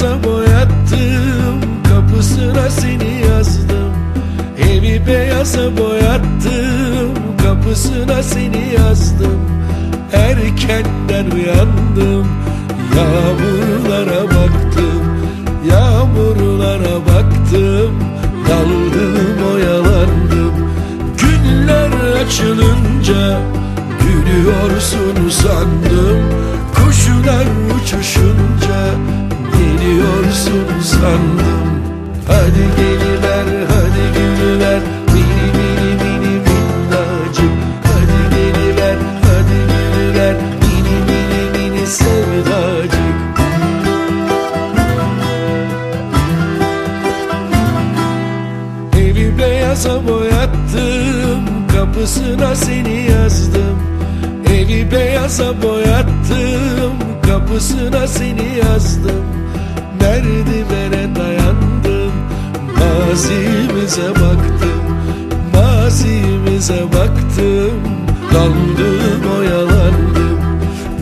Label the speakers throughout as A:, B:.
A: beyaza boyattım Kapısına seni yazdım. Evi beyaza boyattım Kapısına seni yazdım. Erkenden uyandım Yağmurlara baktım. Yağmurlara baktım Daldım oyalandım. Günler açılınca Gülüyorsun sandım Kuşlar uçuşunca Geliyorsun sandım. Hadi geliver hadi gülüver Mini mini mini minnacık Hadi geliver hadi gülüver Mini mini mini sevdacık Evi beyaza boyattım. Kapısına seni yazdım. Evi beyaza boyattım. Kapısına seni yazdım Merdivene dayandım. Mazimize baktım Mazimize baktım. Daldım oyalandım.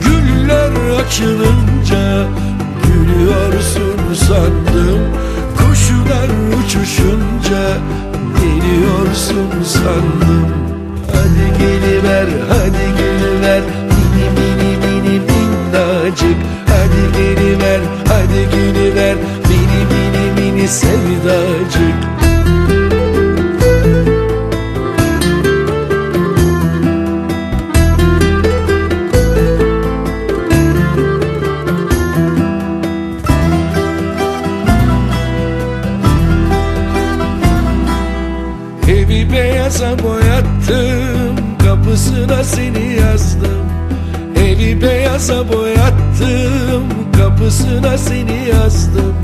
A: Güller açılınca Gülüyorsun sandım. Kuşlar uçuşunca Geliyorsun sandım. Hadi geliver hadi geliver. Mini mini mini minnacık. Hadi geliver geliver Mini mini mini sevdacık. Evi beyaza boyattım Kapısına seni yazdım. Evi beyaza boyattım Kapısına seni yazdım.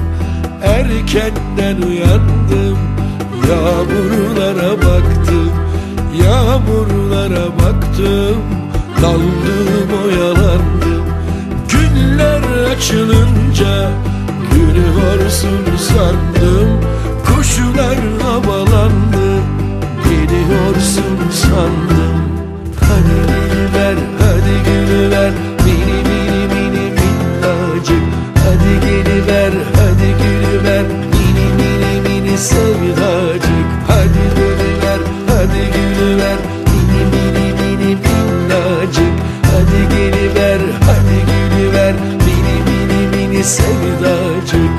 A: Erkenden uyandım. Yağmurlara baktım. Yağmurlara baktım. Daldım oyalandım. Günler açılınca Gülüyorsun sandım Hadi